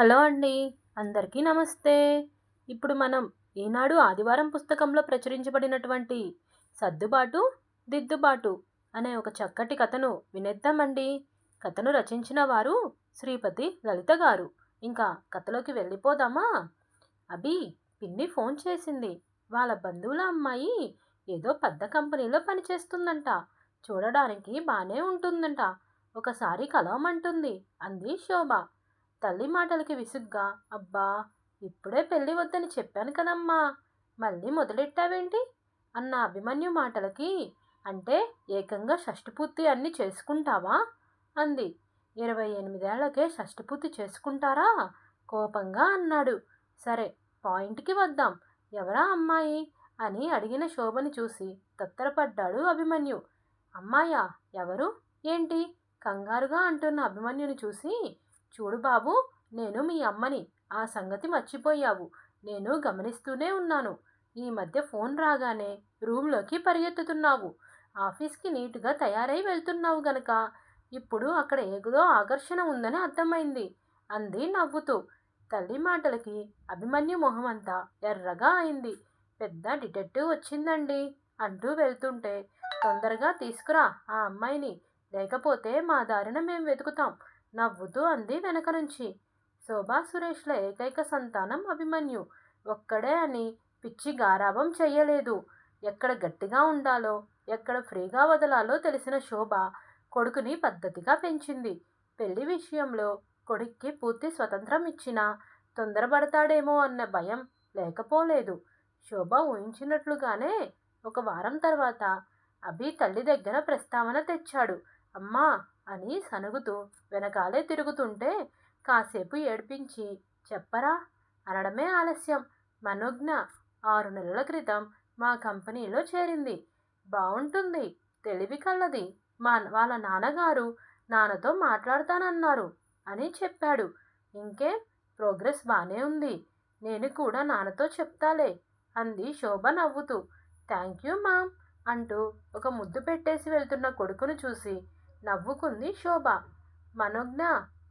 Hello అండి అందరికీ నమస్తే. ఇప్పుడు మనం ఈనాడు ఆదివారం పుస్తకంలో ప్రచురించబడినటువంటి సర్దుబాటు దిద్దుబాటు అనే ఒక చక్కటి కథను వినేద్దామండి. కథను రచించిన వారు శ్రీపతి లలిత గారు. ఇంకా కథలోకి వెళ్ళిపోదామా? అభి పిన్ని ఫోన్ చేసింది. వాళ్ళ బంధువుల అమ్మాయి ఏదో పెద్ద కంపెనీలో పనిచేస్తుందంట. చూడడానికి బాగానే ఉంటుందంట. ఒకసారి కలవమంటుంది అంది శోభ. తల్లి మాటలకి విసుగ్గా అబ్బా ఇప్పుడే పెళ్ళి వద్దని చెప్పాను కదమ్మా మళ్ళీ మొదలెట్టావేంటి? అన్న అభిమన్యు మాటలకి అంటే ఏకంగా షష్టిపూర్తి అన్నీ చేసుకుంటావా? అంది. ఇరవై ఎనిమిదేళ్ళకే షష్టిపూర్తి చేసుకుంటారా? కోపంగా అన్నాడు. సరే పాయింట్కి వద్దాం. ఎవరా అమ్మాయి? అని అడిగిన శోభని చూసి తత్తరపడ్డాడు అభిమన్యు. అమ్మాయా ఎవరు? ఏంటి? కంగారుగా అంటున్న అభిమన్యుని చూసి చూడు బాబు నేను మీ అమ్మని. ఆ సంగతి మర్చిపోయావు. నేను గమనిస్తూనే ఉన్నాను. ఈ మధ్య ఫోన్ రాగానే రూమ్లోకి పరిగెత్తుతున్నావు. ఆఫీస్కి నీటుగా తయారై వెళ్తున్నావు గనక. ఇప్పుడు అక్కడ ఏదో ఆకర్షణ ఉందని అర్థమైంది. అంది నవ్వుతూ. తల్లి మాటలకి అభిమన్యు మొహం అంతా ఎర్రగా అయింది. పెద్ద డిటెక్టివ్ వచ్చిందండి అంటూ వెళ్తుంటే తొందరగా తీసుకురా ఆ అమ్మాయిని. లేకపోతే మా దారిన మేము వెతుకుతాం. నవ్వుతూ అంది వెనక నుంచి. శోభా సురేష్ల ఏకైక సంతానం అభిమన్యు. ఒక్కడే అని పిచ్చి గారాభం చెయ్యలేదు. ఎక్కడ గట్టిగా ఉండాలో ఎక్కడ ఫ్రీగా వదలాలో తెలిసిన శోభ కొడుకుని పద్ధతిగా పెంచింది. పెళ్ళి విషయంలో కొడుక్కి పూర్తి స్వతంత్రం ఇచ్చినా తొందరపడతాడేమో అన్న భయం లేకపోలేదు. శోభ ఊహించినట్లుగానే ఒక వారం తర్వాత అభి తల్లి దగ్గర ప్రస్తావన తెచ్చాడు. అమ్మా అని సనుగుతూ వెనకాలే తిరుగుతుంటే కాసేపు ఏడ్పించి చెప్పరా అనడమే ఆలస్యం. మనోజ్ఞ ఆరు నెలల క్రితం మా కంపెనీలో చేరింది. బాగుంటుంది తెలివి కల్లది మా వాళ్ళ నాన్నగారు నాన్నతో మాట్లాడతానన్నారు అని చెప్పాడు. ఇంకే? ప్రోగ్రెస్ బాగానే ఉంది. నేను కూడా నాన్నతో చెప్తాలే అంది శోభ నవ్వుతూ. థ్యాంక్ యూ మామ్ అంటూ ఒక ముద్దు పెట్టేసి వెళ్తున్న కొడుకును చూసి నవ్వుకుంది శోభ. మనోజ్ఞ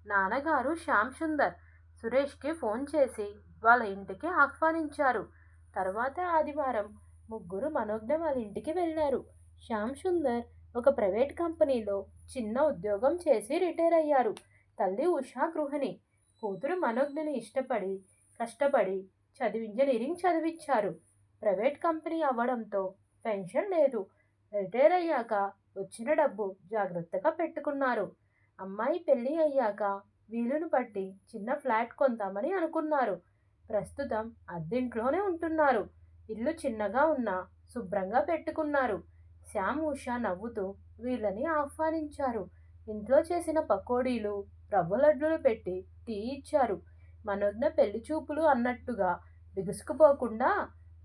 నాన్నగారు శ్యామ్ సుందర్ సురేష్కి ఫోన్ చేసి వాళ్ళ ఇంటికి ఆహ్వానించారు. తర్వాత ఆదివారం ముగ్గురు మనోజ్ఞ వాళ్ళ ఇంటికి వెళ్ళారు. శ్యామ్ సుందర్ ఒక ప్రైవేట్ కంపెనీలో చిన్న ఉద్యోగం చేసి రిటైర్ అయ్యారు. తల్లి ఉషా గృహిణి. కూతురు మనోజ్ఞని ఇష్టపడి కష్టపడి చదివి ఇంజనీరింగ్ చదివించారు ప్రైవేట్ కంపెనీ అవ్వడంతో పెన్షన్ లేదు. రిటైర్ అయ్యాక వచ్చిన డబ్బు జాగ్రత్తగా పెట్టుకున్నారు. అమ్మాయి పెళ్ళి అయ్యాక వీలును బట్టి చిన్న ఫ్లాట్ కొందామని అనుకున్నారు. ప్రస్తుతం అద్దెంట్లోనే ఉంటున్నారు. ఇల్లు చిన్నగా ఉన్నా శుభ్రంగా పెట్టుకున్నారు. శ్యామ్ ఉషా నవ్వుతూ వీళ్ళని ఆహ్వానించారు. ఇంట్లో చేసిన పకోడీలు రవ్వ లడ్డులు పెట్టి టీ ఇచ్చారు. మనోజ్ఞ పెళ్ళి చూపులు అన్నట్టుగా బిగుసుకుపోకుండా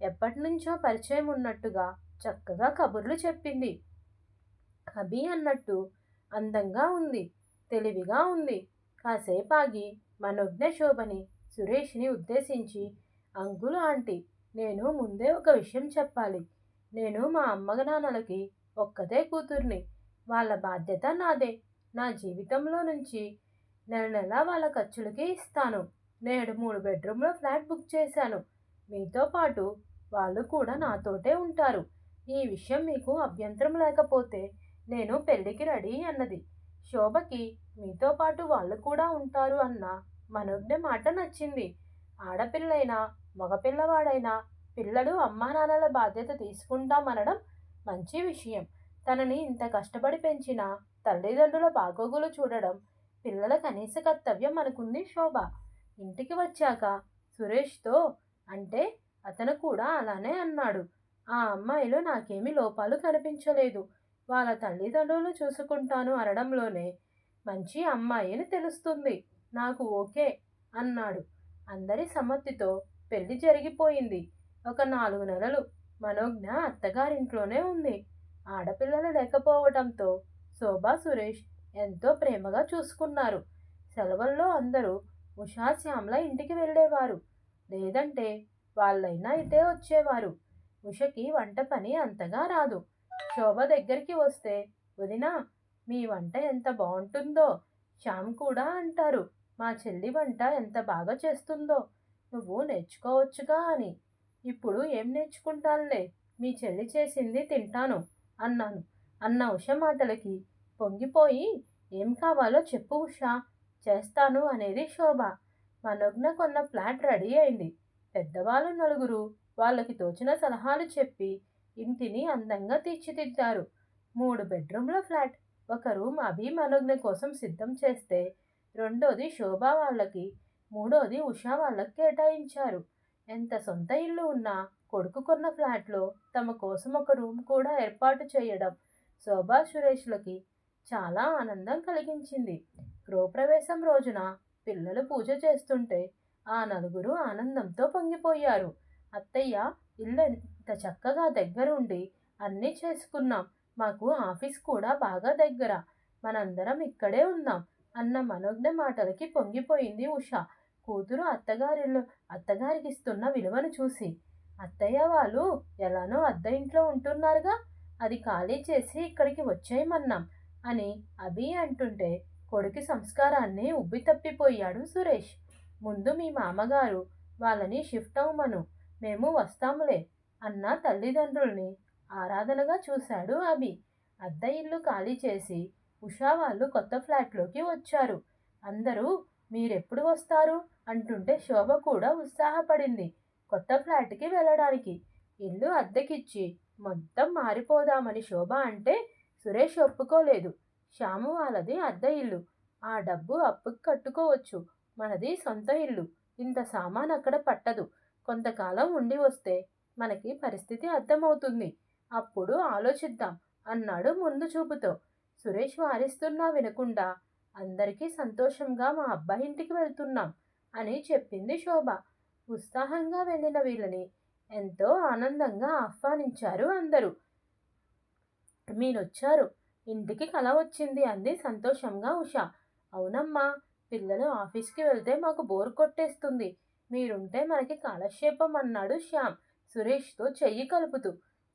ఎప్పటి నుంచో పరిచయం ఉన్నట్టుగా చక్కగా కబుర్లు చెప్పింది. కబీ అన్నట్టు అందంగా ఉంది తెలివిగా ఉంది. కాసేపు ఆగి మనోజ్ఞ శోభని సురేష్ని ఉద్దేశించి అంకులు ఆంటీ నేను ముందే ఒక విషయం చెప్పాలి. నేను మా అమ్మగనాన్నలకి ఒక్కదే కూతుర్ని. వాళ్ళ బాధ్యత నాదే. నా జీవితంలో నుంచి నెల నెల వాళ్ళ ఖర్చులకి ఇస్తాను. నేడు మూడు బెడ్రూమ్లో ఫ్లాట్ బుక్ చేశాను. మీతో పాటు వాళ్ళు కూడా నాతోటే ఉంటారు. ఈ విషయం మీకు అభ్యంతరం లేకపోతే నేను పెళ్ళికి రెడీ అన్నది. శోభకి మీతో పాటు వాళ్ళు కూడా ఉంటారు అన్న. మనోజ్ఞ మాట నచ్చింది. ఆడపిల్లైనా మగపిల్లవాడైనా పిల్లలు అమ్మా నాన్నల బాధ్యత తీసుకుంటామనడం మంచి విషయం. తనని ఇంత కష్టపడి పెంచిన తల్లిదండ్రుల బాగోగులు చూడడం పిల్లల కనీస కర్తవ్యం అనుకుంది శోభ. ఇంటికి వచ్చాక సురేష్తో అంటే అతను కూడా అలానే అన్నాడు. ఆ అమ్మాయిలో నాకేమీ లోపాలు కనిపించలేదు. వాళ్ళ తల్లిదండ్రులు చూసుకుంటాను అనడంలోనే మంచి అమ్మాయి అని తెలుస్తుంది. నాకు ఓకే అన్నాడు. అందరి సమ్మతితో పెళ్ళి జరిగిపోయింది. ఒక నాలుగు నెలలు మనోజ్ఞ అత్తగారింట్లోనే ఉంది. ఆడపిల్లలు లేకపోవడంతో శోభా సురేష్ ఎంతో ప్రేమగా చూసుకున్నారు. సెలవుల్లో అందరూ ఉషా శ్యామ్ల ఇంటికి వెళ్ళేవారు. లేదంటే వాళ్ళైనా ఇటే వచ్చేవారు. ఉషకి వంట పని అంతగా రాదు. శోభ దగ్గరికి వస్తే వదినా మీ వంట ఎంత బాగుంటుందో శ్యామ్ కూడా అంటారు. మా చెల్లి వంట ఎంత బాగా చేస్తుందో నువ్వు నేర్చుకోవచ్చుగా అని. ఇప్పుడు ఏం నేర్చుకుంటానులే? మీ చెల్లి చేసింది తింటాను అన్నాను. అన్న ఉష మాటలకి పొంగిపోయి ఏం కావాలో చెప్పు ఉషా చేస్తాను అనేది శోభ మనగ్న కొన్న ఫ్లాట్ రెడీ అయింది. పెద్దవాళ్ళు నలుగురు వాళ్ళకి తోచిన సలహాలు చెప్పి ఇంటిని అందంగా తీర్చిదిద్దారు. మూడు బెడ్రూమ్ల ఫ్లాట్ ఒక రూమ్ అభి మనోజ్ఞ కోసం సిద్ధం చేస్తే రెండోది శోభా వాళ్ళకి మూడోది ఉషా వాళ్ళకి కేటాయించారు. ఎంత సొంత ఇల్లు ఉన్నా కొడుకు కొన్న ఫ్లాట్లో తమ కోసం ఒక రూమ్ కూడా ఏర్పాటు చేయడం శోభా సురేష్లకి చాలా ఆనందం కలిగించింది. గృహప్రవేశం రోజున పిల్లలు పూజ చేస్తుంటే ఆ నలుగురు ఆనందంతో పొంగిపోయారు. అత్తయ్య ఇల్లు ఇంత చక్కగా దగ్గరుండి అన్నీ చేసుకున్నాం. మాకు ఆఫీస్ కూడా బాగా దగ్గర. మనందరం ఇక్కడే ఉందాం అన్న మనోజ్ఞ మాటలకి పొంగిపోయింది ఉష. కూతురు అత్తగారిలో అత్తగారికి ఇస్తున్న విలువను చూసి అత్తయ్య వాళ్ళు ఎలానో అద్దె ఇంట్లో ఉంటున్నారుగా అది ఖాళీ చేసి ఇక్కడికి వచ్చేయమన్నాం అని అభి అంటుంటే కొడుకు సంస్కారాన్ని ఉబ్బి తప్పిపోయాడు సురేష్. ముందు మీ మామగారు వాళ్ళని షిఫ్ట్ అవ్వమను. మేము వస్తాములే. అన్న తల్లిదండ్రుల్ని ఆరాధనగా చూశాడు అభి. అద్దె ఇల్లు ఖాళీ చేసి ఉషా వాళ్ళు కొత్త ఫ్లాట్లోకి వచ్చారు. అందరూ మీరెప్పుడు వస్తారు? అంటుంటే శోభ కూడా ఉత్సాహపడింది. కొత్త ఫ్లాట్కి వెళ్ళడానికి ఇల్లు అద్దెకిచ్చి మొత్తం మారిపోదామని శోభ అంటే సురేష్ ఒప్పుకోలేదు. శ్యాము వాళ్ళది అద్దె ఇల్లు. ఆ డబ్బు అప్పుకి కట్టుకోవచ్చు. మనది సొంత ఇల్లు. ఇంత సామాన్ అక్కడ పట్టదు. కొంతకాలం ఉండి వస్తే మనకి పరిస్థితి అర్థమవుతుంది. అప్పుడు ఆలోచిద్దాం అన్నాడు ముందు చూపుతో. సురేష్ వారిస్తున్నా వినకుండా అందరికీ సంతోషంగా మా అబ్బాయి ఇంటికి వెళ్తున్నాం అని చెప్పింది శోభ. ఉత్సాహంగా వెళ్ళిన వీళ్ళని ఎంతో ఆనందంగా ఆహ్వానించారు అందరూ. మీరొచ్చారు ఇంటికి కల వచ్చింది అంది సంతోషంగా ఉష. అవునమ్మా పిల్లలు ఆఫీస్కి వెళ్తే మాకు బోర్ కొట్టేస్తుంది మీరుంటే మనకి కాలక్షేపం అన్నాడు శ్యామ్. సురేష్తో చెయ్యి కలుపుతూ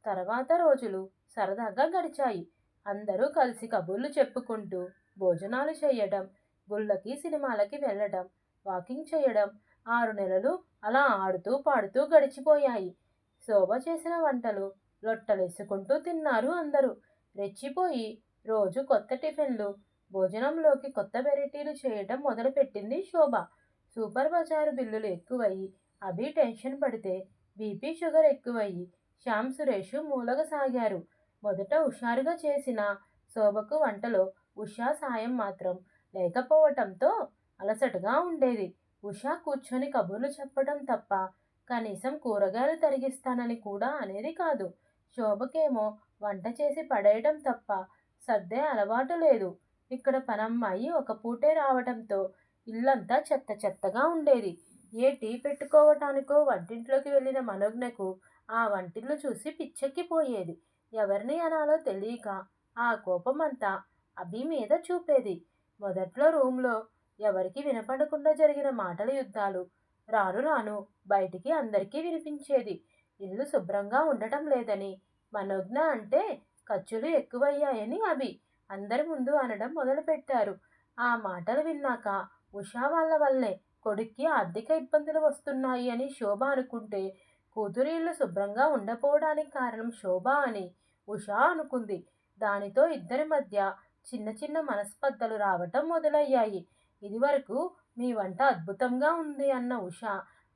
తర్వాత రోజులు సరదాగా గడిచాయి. అందరూ కలిసి కబుర్లు చెప్పుకుంటూ భోజనాలు చేయడం గుళ్ళకి సినిమాలకి వెళ్ళడం వాకింగ్ చేయడం ఆరు నెలలు అలా ఆడుతూ పాడుతూ గడిచిపోయాయి. శోభ చేసిన వంటలు లొట్టలేసుకుంటూ తిన్నారు అందరూ. రెచ్చిపోయి రోజు కొత్త టిఫిన్లు భోజనంలోకి కొత్త వెరైటీలు చేయటం మొదలుపెట్టింది శోభ. సూపర్ బజారు బిల్లులు ఎక్కువయ్యి అభి టెన్షన్ పడితే బీపీ షుగర్ ఎక్కువయ్యి. శ్యామ్ సురేష్ మూలగ సాగారు. మొదట హుషారుగా చేసిన శోభకు వంటలో ఉషా సాయం మాత్రం లేకపోవటంతో అలసటగా ఉండేది. ఉషా కూర్చొని కబుర్లు చెప్పడం తప్ప కనీసం కూరగాయలు తరిగిస్తానని కూడా అనేది కాదు. శోభకేమో వంట చేసి పడేయడం తప్ప సర్దే అలవాటు లేదు. ఇక్కడ పనమ్మాయి ఒక పూటే రావడంతో ఇల్లంతా చెత్త చెత్తగా ఉండేది. ఏ టీ పెట్టుకోవటానికో వంటింట్లోకి వెళ్ళిన మనోజ్ఞకు ఆ వంటిల్లు చూసి పిచ్చెక్కిపోయేది. ఎవరిని అనాలో తెలియక ఆ కోపమంతా అభి మీద చూపేది. మొదట్లో రూమ్లో ఎవరికి వినపడకుండా జరిగిన మాటల యుద్ధాలు రాను రాను బయటికి అందరికీ వినిపించేది. ఇల్లు శుభ్రంగా ఉండటం లేదని మనోజ్ఞ అంటే ఖర్చులు ఎక్కువయ్యాయని అభి అందరి ముందు అనడం మొదలుపెట్టారు. ఆ మాటలు విన్నాక ఉషా వాళ్ళ వల్లే కొడుక్కి ఆర్థిక ఇబ్బందులు వస్తున్నాయి అని శోభ అనుకుంటే కూతురి ఇల్లు శుభ్రంగా ఉండపోవడానికి కారణం శోభ అని ఉషా అనుకుంది. దానితో ఇద్దరి మధ్య చిన్న చిన్న మనస్పర్ధలు రావటం మొదలయ్యాయి. ఇదివరకు మీ వంట అద్భుతంగా ఉంది అన్న ఉష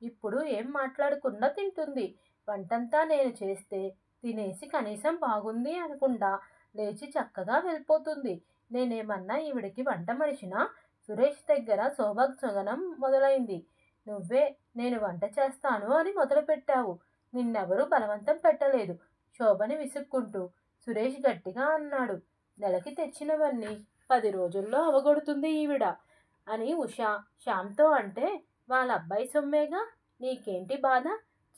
ఇప్పుడు ఏం మాట్లాడకుండా తింటుంది. వంటంతా నేను చేస్తే తినేసి కనీసం బాగుంది అనకుండా లేచి చక్కగా వెళ్ళిపోతుంది. నేనేమన్నా ఈవిడికి వంట మనిషినా? సురేష్ దగ్గర శోభగనం మొదలైంది. నువ్వే నేను వంట చేస్తాను అని మొదలుపెట్టావు. నిన్నెవరూ బలవంతం పెట్టలేదు శోభని విసుక్కుంటూ సురేష్ గట్టిగా అన్నాడు. నెలకి తెచ్చినవన్నీ పది రోజుల్లో అవగొడుతుంది ఈవిడ అని ఉషా శ్యామ్తో అంటే వాళ్ళ అబ్బాయి సొమ్మేగా? నీకేంటి బాధ?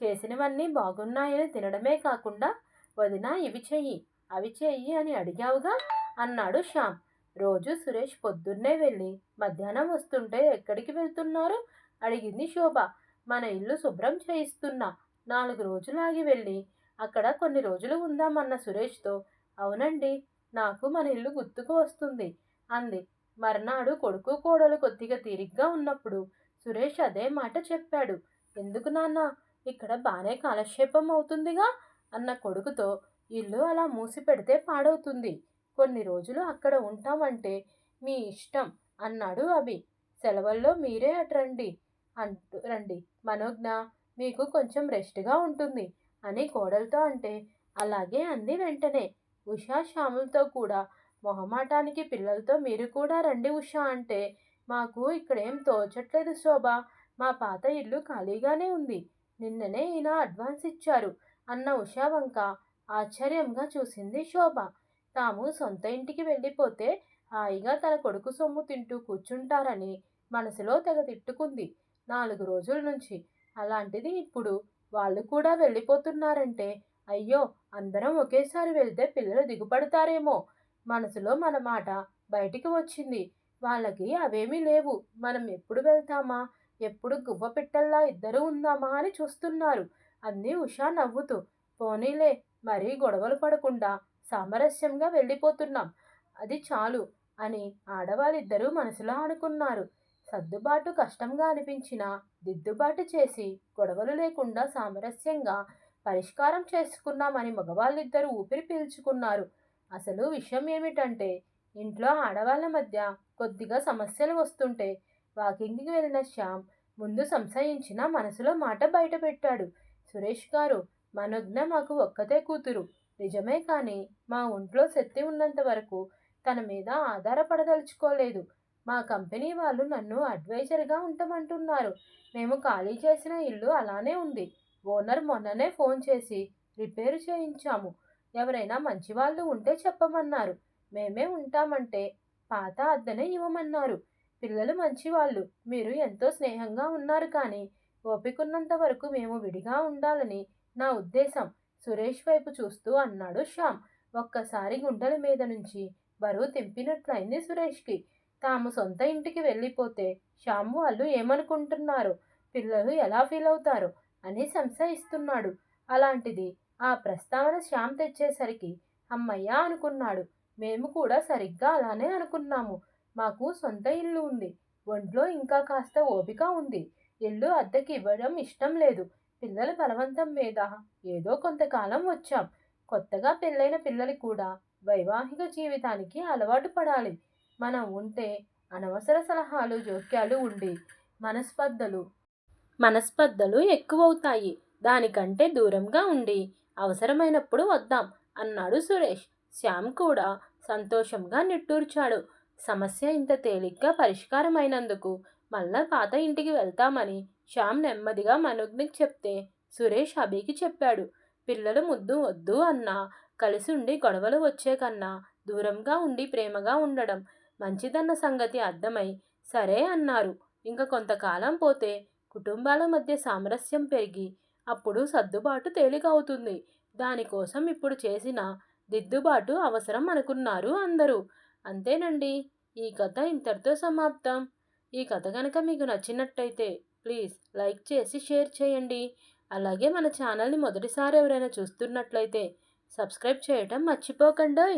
చేసినవన్నీ బాగున్నాయని తినడమే కాకుండా వదినా ఇవి చెయ్యి అవి చెయ్యి అని అడిగావుగా అన్నాడు శ్యామ్. రోజు సురేష్ పొద్దున్నే వెళ్ళి మధ్యాహ్నం వస్తుంటే ఎక్కడికి వెళ్తున్నారు? అడిగింది శోభ. మన ఇల్లు శుభ్రం చేయిస్తున్నా. నాలుగు రోజులు ఆగి వెళ్ళి అక్కడ కొన్ని రోజులు ఉందామన్న సురేష్తో అవునండి నాకు మన ఇల్లు గుర్తుకు వస్తుంది అంది. మర్నాడు కొడుకు కోడలు కొద్దిగా తీరిగ్గా ఉన్నప్పుడు సురేష్ అదే మాట చెప్పాడు. ఎందుకు నాన్న ఇక్కడ బాగానే కాలక్షేపం అవుతుందిగా అన్న కొడుకుతో ఇల్లు అలా మూసి పెడితే పాడవుతుంది. కొన్ని రోజులు అక్కడ ఉంటామంటే మీ ఇష్టం అన్నాడు అభి. సెలవుల్లో మీరే అటు రండి అంటూ రండి మనోజ్ఞ మీకు కొంచెం రెస్ట్గా ఉంటుంది అని కోడలతో అంటే అలాగే అంది వెంటనే. ఉషా శ్యాములతో కూడా మొహమాటానికి పిల్లలతో మీరు కూడా రండి ఉషా అంటే మాకు ఇక్కడేం తోచట్లేదు శోభ. మా పాత ఇల్లు ఖాళీగానే ఉంది. నిన్ననే ఈయన అడ్వాన్స్ ఇచ్చారు అన్న ఉషా వంక ఆశ్చర్యంగా చూసింది శోభ. తాము సొంత ఇంటికి వెళ్ళిపోతే హాయిగా తన కొడుకు సొమ్ము తింటూ కూర్చుంటారని మనసులో తెగ తిట్టుకుంది. నాలుగు రోజుల నుంచి అలాంటిది ఇప్పుడు. వాళ్ళు కూడా వెళ్ళిపోతున్నారంటే అయ్యో అందరం ఒకేసారి వెళ్తే పిల్లలు దిగుపడతారేమో. మనసులో మన మాట బయటికి వచ్చింది. వాళ్ళకి అవేమీ లేవు. మనం ఎప్పుడు వెళ్తామా? ఎప్పుడు గువ్వ పిట్టల్లా ఇద్దరు ఉందామా అని చూస్తున్నారు. అంది ఉషా నవ్వుతూ పోనీలే మరీ గొడవలు పడకుండా సామరస్యంగా వెళ్ళిపోతున్నాం. అది చాలు అని ఆడవాళ్ళిద్దరూ మనసులో అనుకున్నారు సర్దుబాటు కష్టంగా అనిపించినా దిద్దుబాటు చేసి గొడవలు లేకుండా సామరస్యంగా పరిష్కారం చేసుకున్నామని మగవాళ్ళిద్దరూ ఊపిరి పీల్చుకున్నారు. అసలు విషయం ఏమిటంటే ఇంట్లో ఆడవాళ్ళ మధ్య కొద్దిగా సమస్యలు వస్తుంటే వాకింగ్కి వెళ్ళిన శ్యామ్ ముందు సంశయించిన మనసులో మాట బయటపెట్టాడు. సురేష్ గారు మనోజ్ఞ మాకు ఒక్కతే కూతురు. నిజమే కానీ మా ఒంట్లో శక్తి ఉన్నంత వరకు తన మీద ఆధారపడదలుచుకోలేదు. మా కంపెనీ వాళ్ళు నన్ను అడ్వైజర్గా ఉండమంటున్నారు మేము ఖాళీ చేసిన ఇల్లు అలానే ఉంది. ఓనర్ మొన్ననే ఫోన్ చేసి రిపేరు చేయించాము. ఎవరైనా మంచి వాళ్ళు ఉంటే చెప్పమన్నారు. మేమే ఉంటామంటే పాత అద్దెనే ఇవ్వమన్నారు. పిల్లలు మంచివాళ్ళు మీరు ఎంతో స్నేహంగా ఉన్నారు కానీ ఓపికన్నంత వరకు మేము విడిగా ఉండాలని నా ఉద్దేశం. సురేష్ వైపు చూస్తూ అన్నాడు శ్యామ్. ఒక్కసారి గుండెల మీద నుంచి బరువు తెంపినట్లయింది సురేష్కి. తాము సొంత ఇంటికి వెళ్ళిపోతే శ్యామ్ వాళ్ళు ఏమనుకుంటున్నారు? పిల్లలు ఎలా ఫీల్ అవుతారు? అని సంశయిస్తున్నాడు. అలాంటిది ఆ ప్రస్తావన శ్యామ్ తెచ్చేసరికి అమ్మయ్య అనుకున్నాడు. మేము కూడా సరిగ్గా అలానే అనుకున్నాము. మాకు సొంత ఇల్లు ఉంది. ఒంట్లో ఇంకా కాస్త ఓపిక ఉంది. ఇల్లు అద్దెకి ఇవ్వడం ఇష్టం లేదు. పిల్లల బలవంతం మీద ఏదో కొంతకాలం వచ్చాం. కొత్తగా పెళ్ళైన పిల్లలు కూడా వైవాహిక జీవితానికి అలవాటు పడాలి. మనం ఉంటే అనవసర సలహాలు జోక్యాలు ఉండి మనస్పర్ధలు మనస్పర్ధలు ఎక్కువవుతాయి. దానికంటే దూరంగా ఉండి అవసరమైనప్పుడు వద్దాం అన్నాడు సురేష్. శ్యామ్ కూడా సంతోషంగా నిట్టూర్చాడు. సమస్య ఇంత తేలిగ్గా పరిష్కారమైనందుకు మళ్ళా పాత ఇంటికి వెళ్తామని శ్యామ్ నెమ్మదిగా మనోజ్ఞకి చెప్తే సురేష్ అభికి చెప్పాడు. పిల్లలు ముద్దు వద్దు అన్నా కలిసి ఉండి గొడవలు వచ్చే కన్నా దూరంగా ఉండి ప్రేమగా ఉండడం మంచిదన్న సంగతి అర్థమై సరే అన్నారు. ఇంకా కొంతకాలం పోతే కుటుంబాల మధ్య సామరస్యం పెరిగి అప్పుడు సర్దుబాటు తేలికవుతుంది. దానికోసం ఇప్పుడు చేసిన దిద్దుబాటు అవసరం అనుకున్నారు అందరూ. అంతేనండి ఈ కథ ఇంతటితో సమాప్తం. ఈ కథ కనుక మీకు నచ్చినట్టయితే ప్లీజ్ లైక్ చేసి షేర్ చేయండి. అలాగే మన ఛానల్ని మొదటిసారి ఎవరైనా చూస్తున్నట్లయితే సబ్స్క్రైబ్ చేయటం మర్చిపోకండి